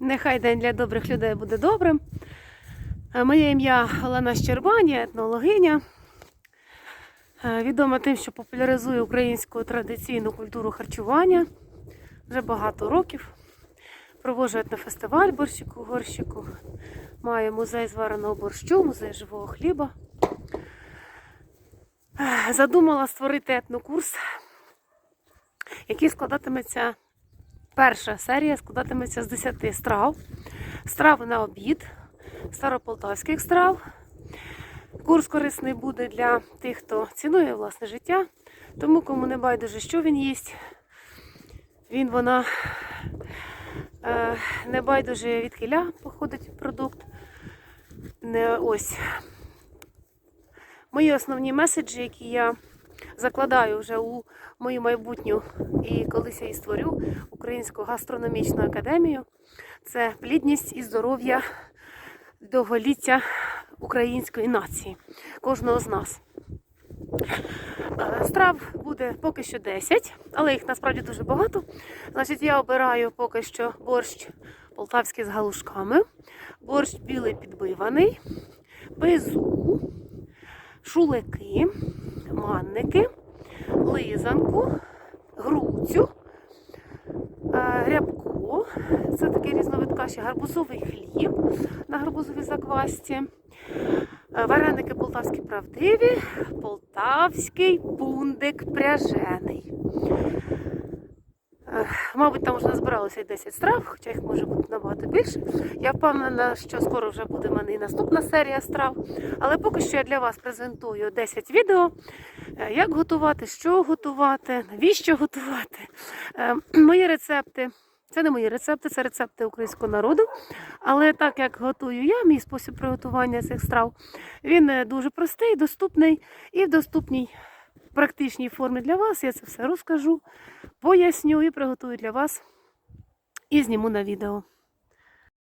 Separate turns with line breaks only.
Нехай день для добрих людей буде добрим. Е, Моє ім'я Олена Щербані, етнологиня. Е, Відома тим, що популяризує українську традиційну культуру харчування вже багато років. Проводжу етнофестиваль борщику горщику. Маю музей звареного борщу, музей живого хліба. Е, Задумала створити етнокурс, який складатиметься Перша серія складатиметься з 10 страв. Страви на обід, старополтавських страв. Курс корисний буде для тих, хто цінує власне життя. Тому, кому не байдуже, що він їсть, він вона е, не байдуже від кіля походить продукт. Не ось. Мої основні меседжі, які я закладаю вже у мою майбутню і колись я і створю Українську гастрономічну академію. Це плідність і здоров'я довголіття української нації, кожного з нас. Е, Страв буде поки що 10, але їх насправді дуже багато. Значить, я обираю поки що борщ полтавський з галушками, борщ білий підбиваний, безу, шулики, манники, лизанку, груцю, рябку. це такий різновид каші, гарбузовий хліб на гарбузовій заквасці, е, вареники полтавські правдиві, полтавський бундик пряжений. Мабуть, там вже назбиралося й 10 страв, хоча їх може бути набагато більше. Я впевнена, що скоро вже буде в мене і наступна серія страв. Але поки що я для вас презентую 10 відео, е, як готувати, що готувати, навіщо готувати. Е, Мої рецепти. Це не мої рецепти, це рецепти українського народу. Але так як готую я, мій спосіб приготування цих страв, він е, дуже простий, доступний і в доступній практичній формі для вас. Я це все розкажу, поясню і приготую для вас і зніму на відео.